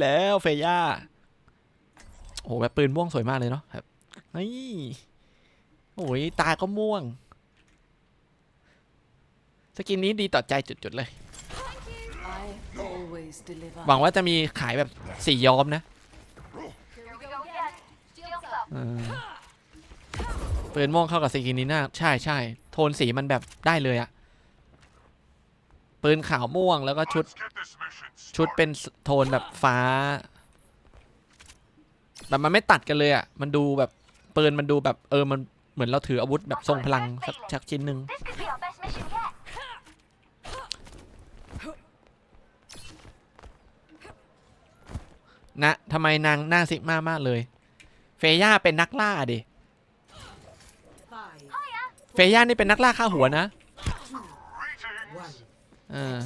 แล้วเฟย่าโอ้โหแบบปืนม่วงสวยมากเลยเนาะครับนี่โอ้ยตาก็ม่วง สกินนี้ดีต่อใจจุดๆเลย หวังว่าจะมีขายแบบสีย้อมนะปืนม่วงเข้ากับสกินนี้น่าใช่ใช่โทนสีมันแบบได้เลยอะ ปืนขาวม่วงแล้วก็ชุด Let's get this mission ชุด started. เป็นโทนแบบฟ้า แบบมันไม่ตัดกันเลยอะมันดูแบบปืนมันดูแบบเออมันเหมือนเราถืออาวุธแบบทรงพลังสักชักชิ้นหนึ่ง This could be our best mission yet. นะทำไมนางหน้าซิกมามากเลย เฟย่าเป็นนักล่าดิ Five, เฟย่านี่เป็นนักล่าฆ่าหัวนะ Greetings. one. เออ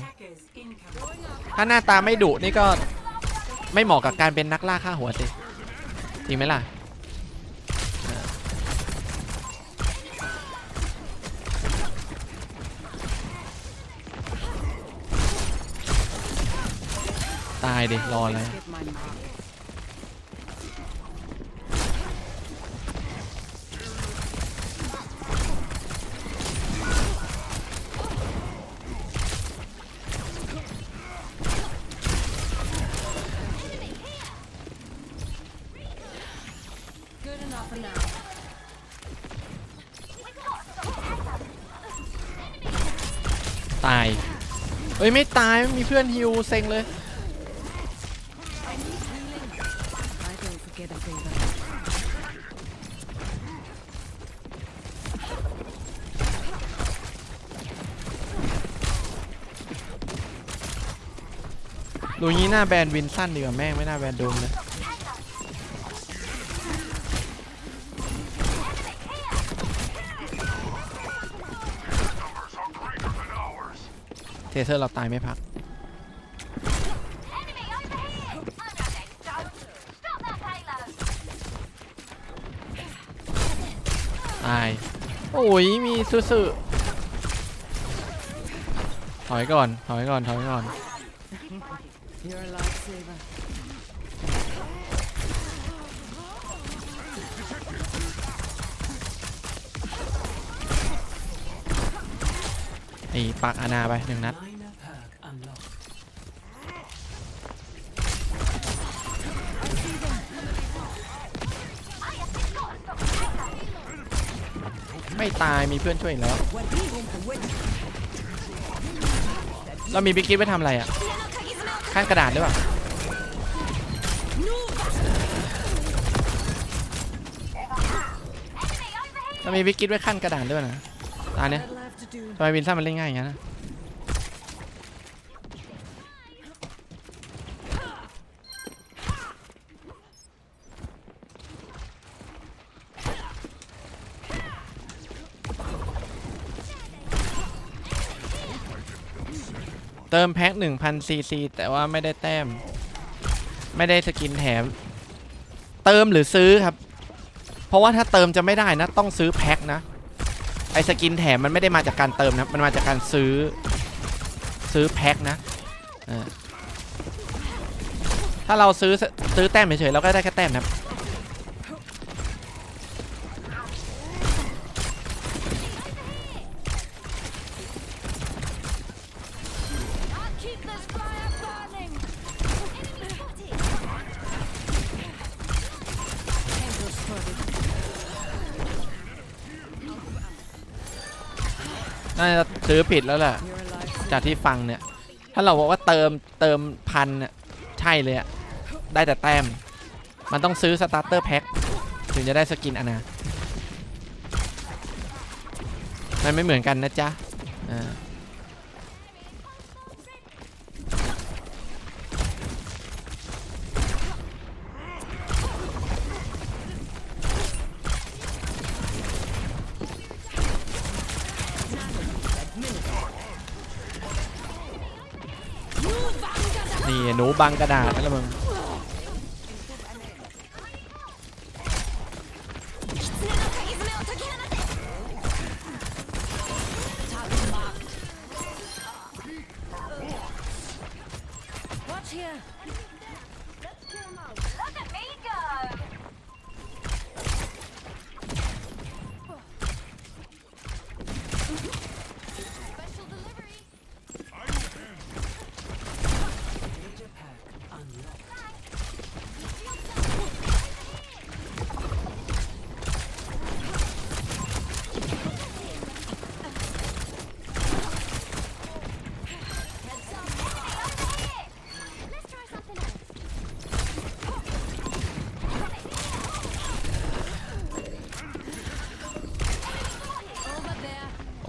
ถ้าหน้าตาไม่ดุนี่ก็ไม่เหมาะกับการเป็นนักล่าฆ่าหัวสิจริงไหมล่ะตายดิรอเลย เอ้ยไม่ตายไม่มีเพื่อนฮิวเซ็งเลยดูงี้หน้าแบรนด์วินสั้นดีกว่าแม่งไม่น่าแบรนด์โดมเลย เทเซอร์เราตายไม่พัก ตาย โอ้ย มีสื่อถอยก่อน ถอยก่อน ถอยก่อน ปักอาณาไปหนึ่งนัดไม่ตายมีเพื่อนช่วยแล้วเรามีบิ๊กกิ๊ไปทำอะไรอะขั้นกระดาษหรือเปล่าเรามีบิ๊กกิ๊ไว้ขั้นกระดาษด้วยนะตาเนี้ย ทำไมวินซ่ามันเล่นง่ายอย่างนั้นนะเติมแพ็ค1,000ซีซีแต่ว่าไม่ได้แต้ม ไม่ได้สกินแถม เติมหรือซื้อครับ เพราะว่าถ้าเติมจะไม่ได้นะ ต้องซื้อแพ็คนะ ไอสกินแถมมันไม่ได้มาจากการเติมนะ มันมาจากการซื้อซื้อแพ็คนะถ้าเราซื้อซื้อแต้มเฉยๆเราก็ได้แค่แต้มนะ น่าจะซื้อผิดแล้วแหละจากที่ฟังเนี่ย ถ้าเราบอกว่าเติมเติมพันเนี่ยใช่เลยอะได้แต่แต้ม มันต้องซื้อสตาร์เตอร์แพ็คถึงจะได้สกินอนะมันไม่เหมือนกันนะจ๊ะอ่า หนูบังกระดาษนั่นแหละมึง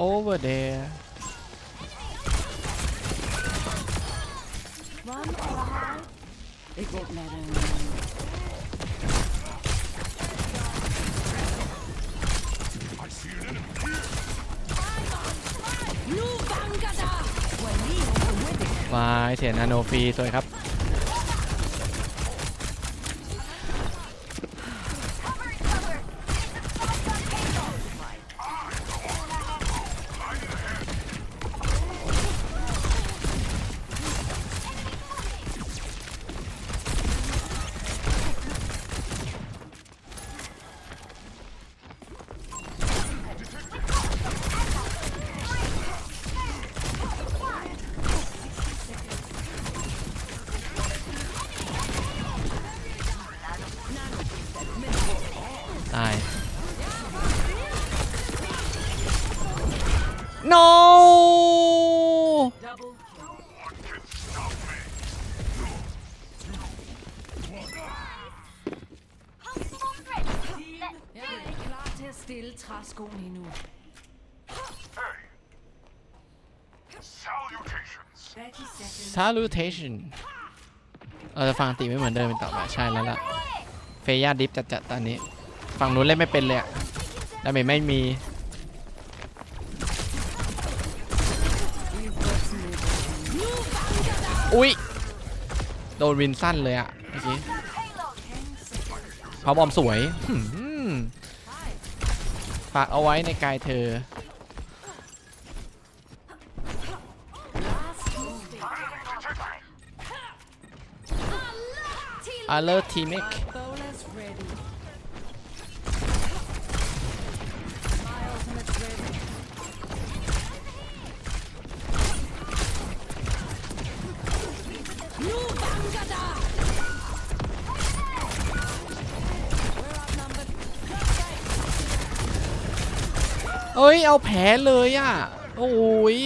over there Run or hide? It won't matter. I see an enemy here. Nu Vangada! When we are with it. วายเสียนาโนฟรีสวยครับ stille træskoen endnu. Hey. Salutations. 30 seconds. salutation เราจะฟังตีไม่เหมือนเดิมเป็นต่อไปใช่แล้วล่ะ เฟย่าดิฟจัดๆตอนนี้ ฝั่งนู้นเล่นไม่เป็นเลยอะดาเมจไม่มี We've got some new อุ้ย โดนวินสั้นเลยอะเมื่อกี้ payload. พาบอมสวยหืม ฝากเอาไว้ในกายเธอ a l อ้ยเอาแพ้เลยอะ โอ้ย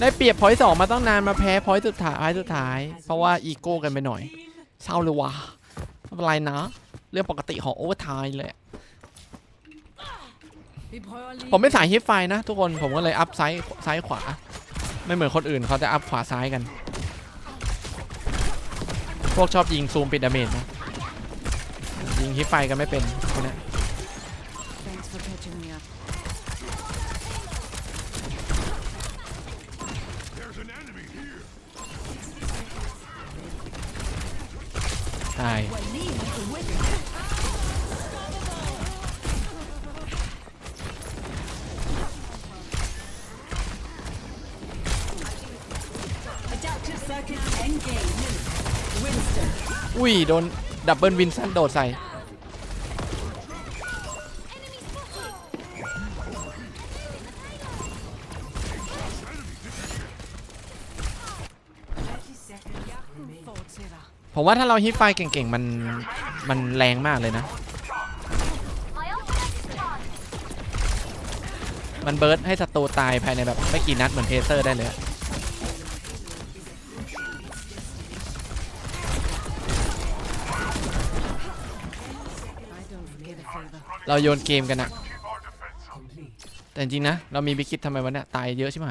ได้เปรียบพอยต์สองมาตั้งนานมาแพ้พอยต์สุดท้ายสุดท้าย เพราะว่าอีโก้กันไปหน่อย เศร้าเลยว่ะไม่เป็นไรนะ เรื่องปกติของโอเวอร์ไทม์เลย ผมไม่สายฮิปไฟนะทุกคน ผมก็เลยอัพซ้ายซ้ายขวา ไม่เหมือนคนอื่นเขาจะอัพขวาซ้ายกัน พวกชอบยิงซูมปิดดาเมจนะยิงฮิปไฟกันไม่เป็นนี้ โดนดับเบิลวินสันโดดใส่ ผมว่าถ้าเราฮิปไฟเก่งๆ มัน มันแรงมากเลยนะ มันเบิร์ดให้ศัตรูตายภายในแบบไม่กี่นัดเหมือนเทเซอร์ได้เลย เราโยนเกมกันอะแต่จริงนะ เรามีบิคิดทำไมวะเนี่ยตายเยอะใช่ไหม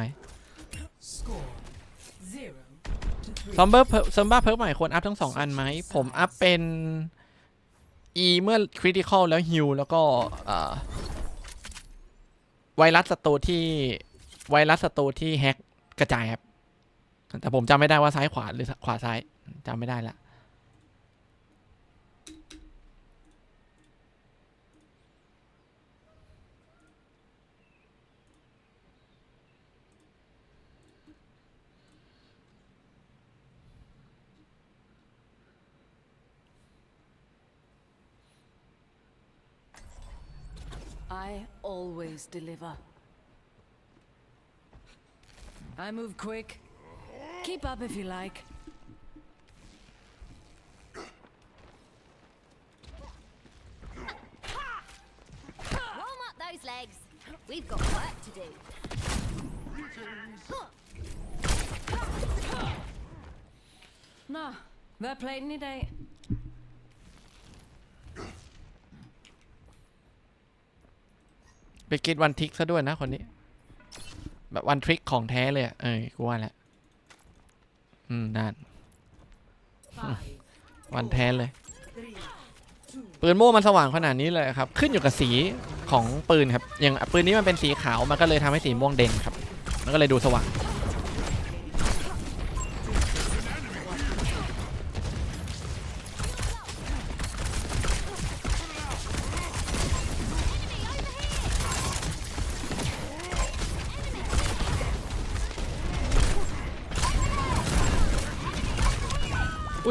ซอมเบอร์ซอมบ้าเพิ่มใหม่ควรอัพทั้งสองอันไหม ผมอัพเป็น E เมื่อคริติคอลแล้วฮิลแล้วก็ไวรัสศัตรูที่ไวรัสศัตรูที่แฮกกระจายครับ แต่ผมจำไม่ได้ว่าซ้ายขวาหรือขวาซ้ายจำไม่ได้ละ I always deliver. I move quick. Keep up if you like. Warm up those legs. We've got work to do. Nå, hvad er planen i dag? ไปกิดวันทิกซะด้วยนะคนนี้ แบบวันทริกของแท้เลยอะเอ้ยกูว่าแหละ อืมนั่นวันแท้เลย ปืนโม่มันสว่างขนาดนี้เลยครับ ขึ้นอยู่กับสีของปืนครับ อย่างปืนนี้มันเป็นสีขาว มันก็เลยทำให้สีม่วงเด่นครับ มันก็เลยดูสว่าง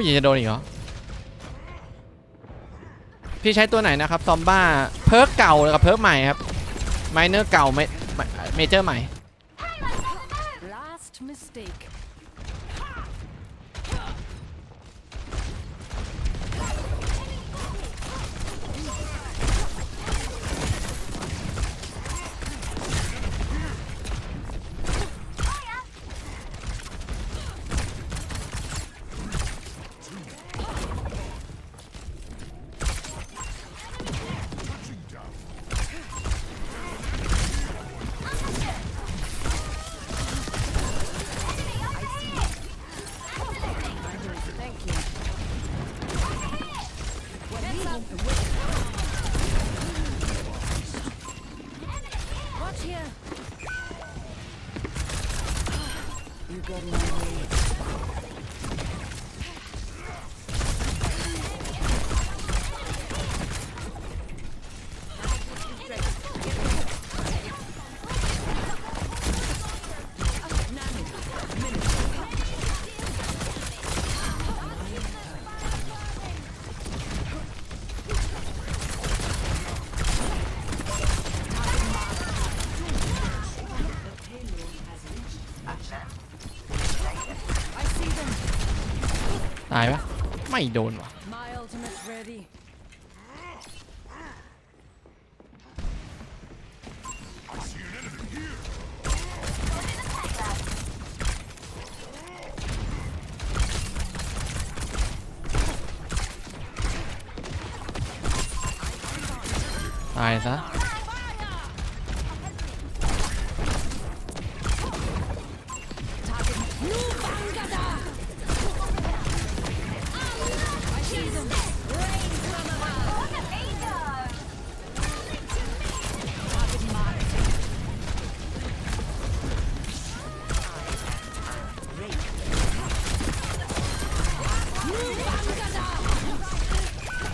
ยยังจะโดนอีกเหรอ พี่ใช้ตัวไหนนะครับ ซอมบ้า เพิร์กเก่าเลยกับเพิร์กใหม่ครับ ไมเนอร์เก่าไมเมเจอร์ใหม่ ตายปะไม่โดนว่ะ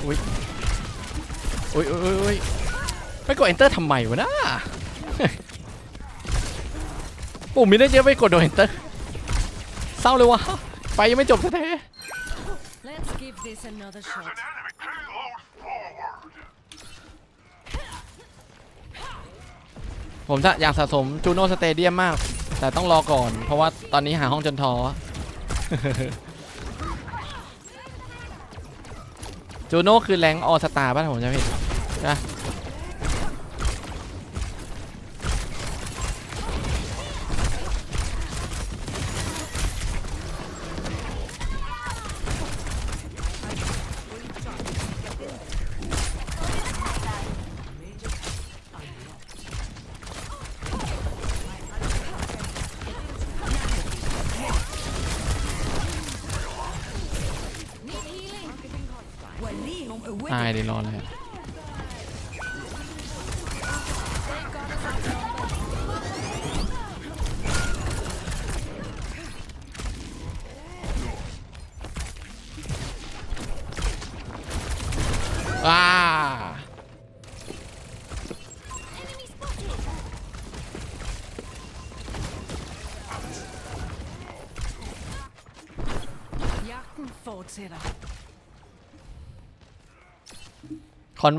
อุ้ยอุ้ยอุ้ยอุ้ยอุ้ยไปกด enter ทำไมวะนะปุ่มมีได้เยอะไปกดโดน enter เศร้าเลยวะไปยังไม่จบแท้ Let's give this another shot. Enemy payload forward. ๆผมจะอยากสะสมจูโน่สเตเดียมมาก แต่ต้องรอก่อน เพราะว่าตอนนี้หาห้องจนท้อ จูโน่คือแรงออสตาป่ะผมจะผิดนะ ตายดิรอเลย คอน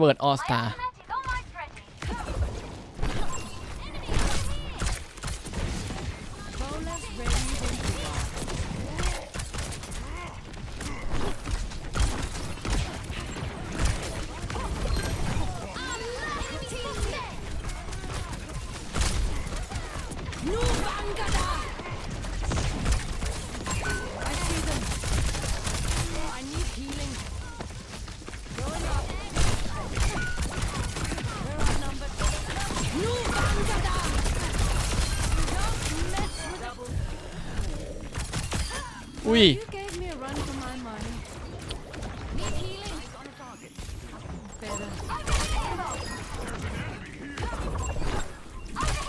healing. Better.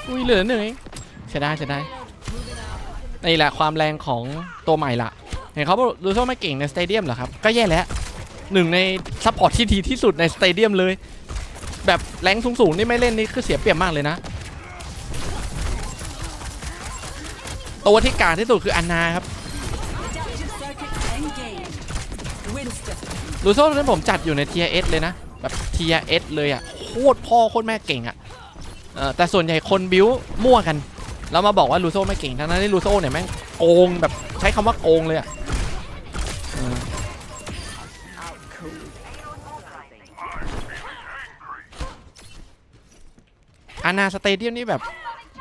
อุ้ยเหลือหนึ่งเองเสียดายเสียดายนี่แหละความแรงของตัวใหม่ละเห็นเขาบอกดูโซ่ไม่เก่งในสเตเดียมเหรอครับ ก็แย่แล้วหนึ่งในซัพพอร์ตที่ดีที่สุดในสเตเดียมเลย แบบแรงสูงๆนี่ไม่เล่นนี่คือเสียเปรียบมากเลยนะ ตัวที่กลางที่สุดคืออันนาครับ ลูโซ่นั้นผมจัดอยู่ใน tier S เลยนะ แบบ tier S เลยอะโคตรพ่อโคตรแม่เก่งอะแต่ส่วนใหญ่คนบิวมั่วกัน แล้วมาบอกว่าลูโซ่ไม่เก่ง ทั้งนั้นที่ลูโซ่เนี่ยแม่งโกงแบบใช้คำว่าโกงเลยอะอานาสเตเดียมนี่แบบ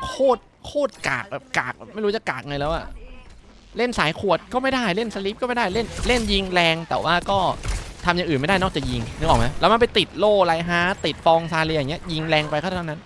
โคตรโคตรกากแบบกากไม่รู้จะกากไงแล้วอะ เล่นสายขวดก็ไม่ได้เล่นสลิปก็ไม่ได้เล่นเล่นยิงแรงแต่ว่าก็ทำอย่างอื่นไม่ได้นอกจากยิงนึกออกไหมแล้วมันไปติดโล่ไรฮะติดฟองซาเลียอย่างเงี้ยยิงแรงไปก็เท่านั้น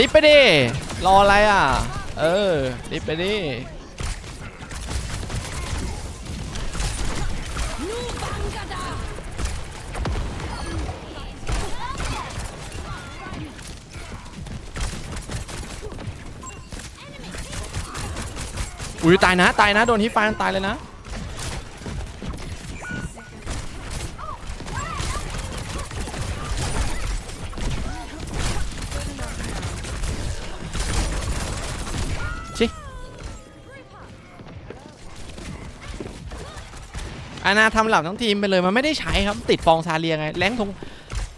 ดิบไปดิ รออะไรอะ เออ ดิบไปดิ อุ้ยตายนะ ตายนะ โดนฮิปฟานตายเลยนะ ชิอาณาทำหลับทั้งทีมไปเลยมันไม่ได้ใช้ครับติดฟองซาเลียไงแรงทง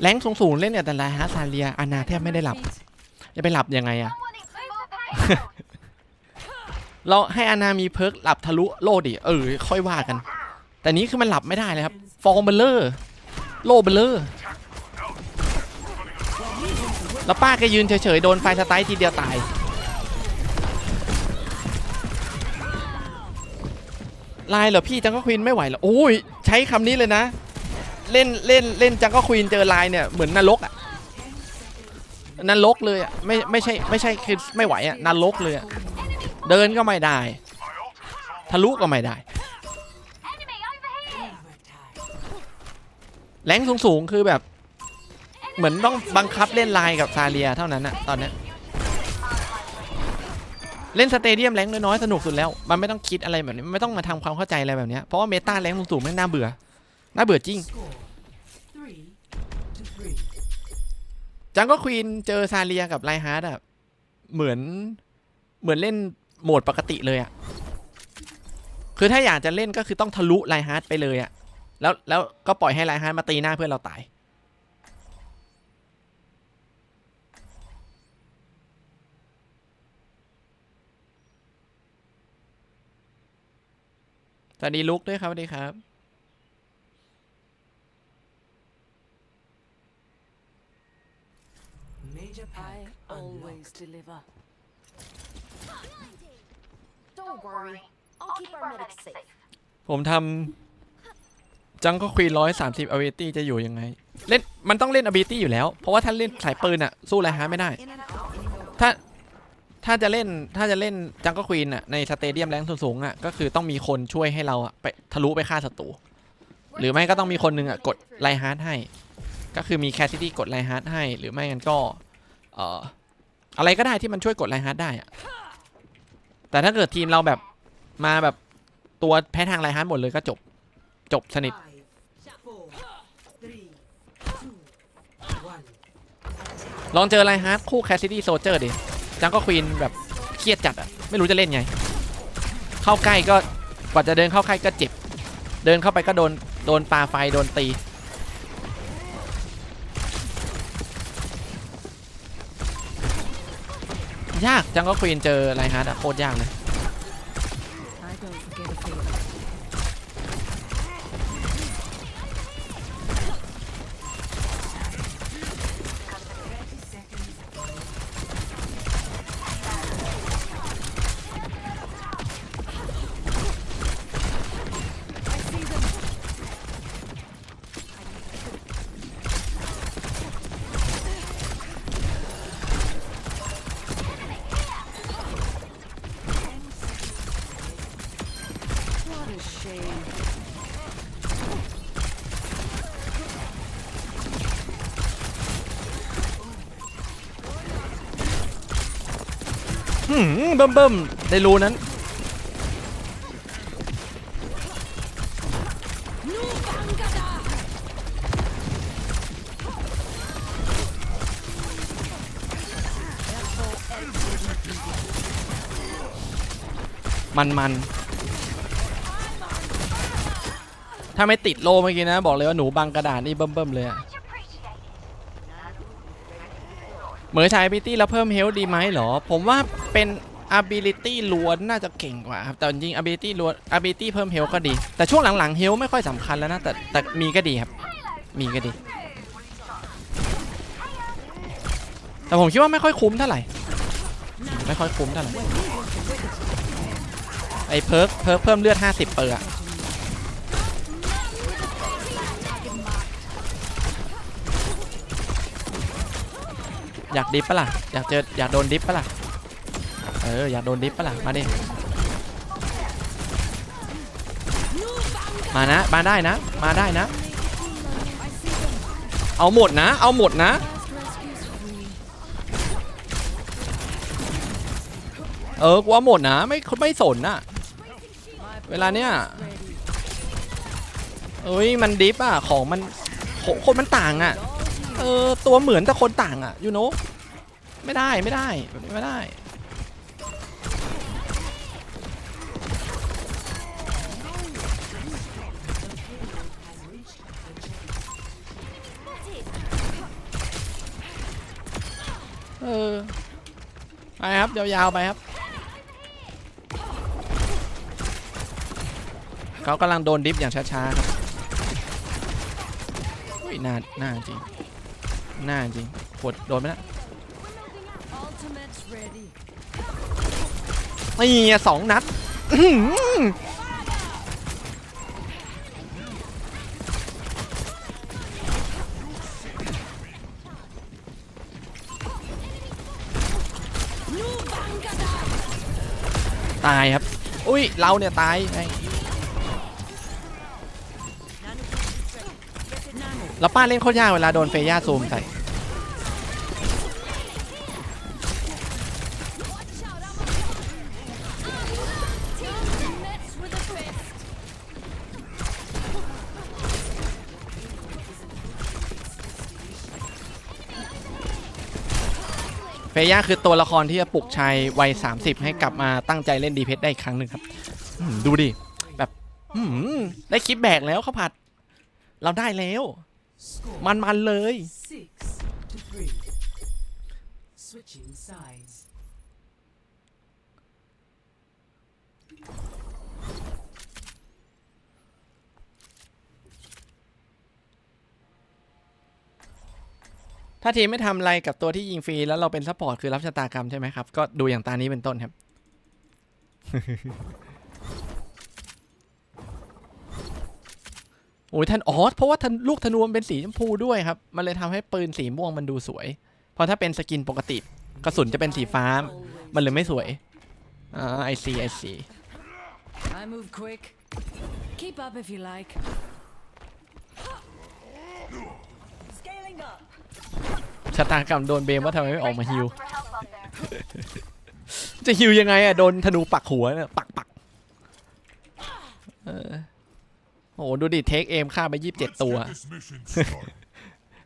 แรงสูงสูงๆเล่นเนี่ยแต่ไรฮะซาเลียอาณาแทบไม่ได้หลับ จะไปหลับยังไงอะ Someone needs some more payload. เราให้อาณามีเพิร์กหลับทะลุโลดดิ เออ ค่อยว่ากัน แต่นี้คือมันหลับไม่ได้เลยครับ ฟองเบลเลอร์ โลเบลเลอร์ แล้วป้าแกยืนเฉยๆ โดนไฟสไตล์ทีเดียวตาย ลายเหรอพี่จังก็ควีนไม่ไหวเหรอโอ้ยใช้คำนี้เลยนะ เล่นเล่นเล่นจังก็ควีนเจอลายเนี่ยเหมือนนรกอะนรกเลยอะไม่ไม่ใช่ไม่ใช่คือไม่ไหวอะนรกเลยอะเดินก็ไม่ได้ ทะลุก็ไม่ได้แรงสูงสูงๆคือแบบ เหมือนต้องบังคับเล่นไลน์กับซาเลียเท่านั้นอะตอนนี้ เล่นสเตเดียมแรงน้อยๆสนุกสุดแล้ว มันไม่ต้องคิดอะไรแบบนี้ไม่ต้องมาทำความเข้าใจอะไรแบบนี้เพราะว่าเมตาแรงสูงๆม่งน่าเบื่อน่าเบื่อจริงจังก็ควีนเจอซาเลียกับไลฮาร์ดอะเหมือนเหมือนเล่นโหมดปกติเลยอะคือถ้าอยากจะเล่นก็คือต้องทะลุไลฮาร์ดไปเลยอะแล้วแล้วก็ปล่อยให้ไลฮาร์ดมาตีหน้าเพื่อนเราตาย วัสดีลุกด้วยครับสวัสดีครับ I always deliver. Don't worry. I'll keep our medics safe. ผมทำจังก็ควีนร้อยสามสิบอเวตี้จะอยู่ยังไง เล่นมันต้องเล่นอ b บิตี้อยู่แล้ว เพราะว่าถ้าเล่นสายปืนอะสู้ไรฮาร์ดไม่ได้ ถ้า ถ้าจะเล่นถ้าจะเล่นจังก็ควีนอะในสเตเดียมแรงสูงๆอะก็คือต้องมีคนช่วยให้เราอะไปทะลุไปฆ่าศัตรูหรือไม่ก็ต้องมีคนหนึงอะกดไลฮาร์ดให้ ก็คือมีแคสซิตี้กดไลฮาร์ดให้ หรือไม่งั้นก็เอ่ออะไรก็ได้ที่มันช่วยกดไลฮาร์ดได้อะแต่ถ้าเกิดทีมเราแบบมาแบบตัวแพ้ทางไลฮาร์ดหมดเลยก็จบจบสนิทลองเจอไลฮาร์ดคู่แคสซิตี้โซเจอร์ดิ จังก็ควีนแบบเครียดจัดอะไม่รู้จะเล่นไง เข้าใกล้ก็กว่าจะเดินเข้าใกล้ก็เจ็บ เดินเข้าไปก็โดนโดนปลาไฟโดนตียากจังก็ควีนเจอไรฮาร์ดอะโคตรยากเลย บิ่มเบิ่มได้รู้นั้น มันมันถ้าไม่ติดโลเมื่อกี้นะ บอกเลยว่าหนูบังกระดาษนี่เบิ่มเบิ่มเลยอะเหมือนใช้ ability แล้วเพิ่ม health ดีไหมเหรอ ผมว่าเป็น ability ล้วนน่าจะเก่งกว่าครับแต่จริง ability ล้วน ability เพิ่ม heal ก็ดี แต่ช่วงหลังๆ heal ไม่ค่อยสำคัญแล้วนะ แต่แต่มีก็ดีครับ มีก็ดี แต่ผมคิดว่าไม่ค่อยคุ้มเท่าไหร่ ไม่ค่อยคุ้มเท่าไหร่ ไอ้เพิร์กเพิร์กเพิ่มเลือด 50 เปอร์อะอยากดิฟปะล่ะ อยากเจออยากโดนดิฟปะล่ะ อออยากโดนดิฟปะล่ะ มาดิ มานะ มาได้นะ มาได้นะ เอาหมดนะ เอาหมดนะ เออ กูเอาหมดนะ ไม่ไม่สนน่ะเวลาเนี้ยเอ้ย มันดิฟอะ ของมัน คนมันต่างอะ เออ ตัวเหมือนแต่คนต่างอะยูโนไม่ได้ไม่ได้แบบนี้ไม่ได้ ออไปครับยาวๆไปครับ เขากำลังโดนดิฟอย่างช้าๆครับอุ้ยหน้าหน้าจริงหน้าจริงกดโดนไหมนะนี่สองนัด ตายครับ อุ้ย เราเนี่ย ตายไงแล้วป้าเล่นโคตรยากเวลาโดนเฟย่าซูมใส่ ย่าคือตัวละครที่จะปลุกชายวัย 30 ให้กลับมาตั้งใจเล่นดีเพชได้อีกครั้งหนึ่งครับดูดิ แบบได้คลิปแบกแล้วข้าวผัด เราได้แล้ว มันมันๆเลย ถ้าทีมไม่ทำอะไรกับตัวที่ยิงฟรีแล้วเราเป็นซัพพอร์ตคือรับชะตากรรมใช่ไหมครับ ก็ดูอย่างตานี้เป็นต้นครับ โอ้ยท่านอ๋อเพราะว่าท่านลูกธนูมันเป็นสีชมพูด้วยครับ มันเลยทำให้ปืนสีม่วงมันดูสวย เพราะถ้าเป็นสกินปกติ กระสุนจะเป็นสีฟ้า มันเลยไม่สวยอ่าไอซีไอซี ชะตากรรมโดนเบมว่าทำไมไม่ออกมาฮิว จะฮิวยังไงอะโดนธนูปักหัวเนี่ยปักปักเออโอ้โหดูดิเทคเอมฆ่าไปยี่สิบเจ็ดตัว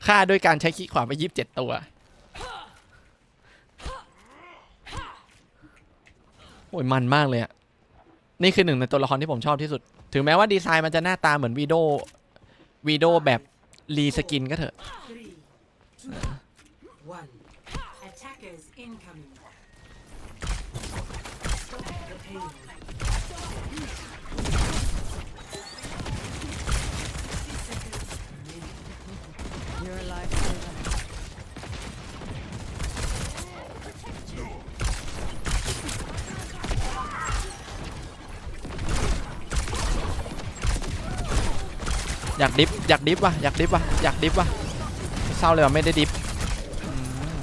ฆ่าด้วยการใช้ขี้ขวาไปยี่สิบเจ็ดตัว โอ้ยมันมากเลยอะนี่คือหนึ่งในตัวละครที่ผมชอบที่สุด ถึงแม้ว่าดีไซน์มันจะหน้าตาเหมือนวีโดวีโดแบบรีสกินก็เถอะ อยากดิฟอยากดิฟว่ะอยากดิฟว่ะอยากดิฟว่ะเศร้าเลยว่ะไม่ได้ดิฟ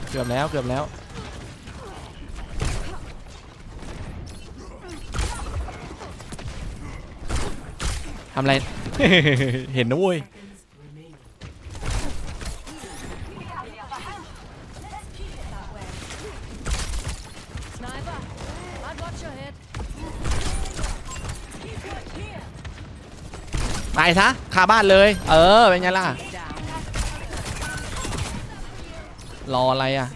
เกือบแล้วเกือบแล้วทำอะไร เห็นนะเว้ยายซะคาบ้านเลย เออ เป็นไงล่ะ รออะไรอะ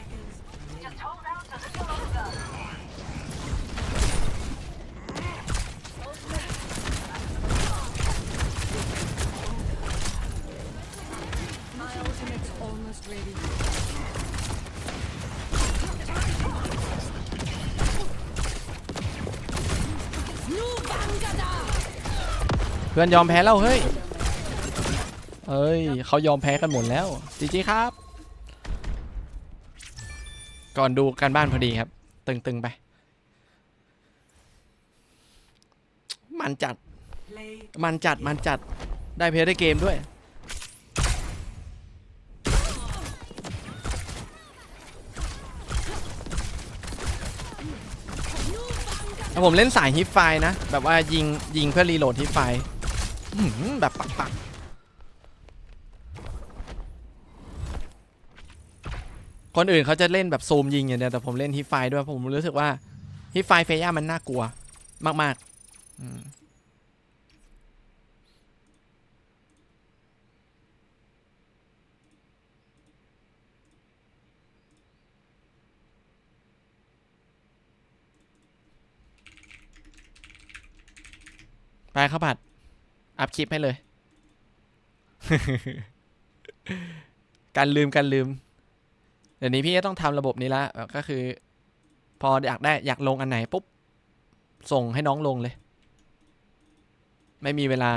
พื่อนยอมแพ้แล้วเฮ้ยเอ้ยเขายอมแพ้กันหมดแล้วจีจีครับ ก่อนดูการบ้านพอดีครับ ตึงๆไป มันจัด มันจัดมันจัดได้เพลย์ได้เกมด้วยผมเล่นสายฮิปไฟนะ แบบว่ายิงยิงเพื่อรีโหลดฮิปไฟ แบบปักปักคนอื่นเขาจะเล่นแบบซูมยิงอย่างเดียวแต่ผมเล่นฮิปไฟด้วยผมรู้สึกว่าฮิปไฟเฟย่ามันน่ากลัว มากๆอืมไปข้าวผัด อัพคลิปให้เลย การลืมการลืม เดี๋ยวนี้พี่ก็ต้องทำระบบนี้ละก็คือ พออยากได้อยากลงอันไหนปุ๊บ ส่งให้น้องลงเลย ไม่มีเวลา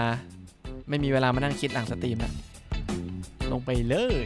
ไม่มีเวลามานั่งคิดหลังสตรีมนะลงไปเลย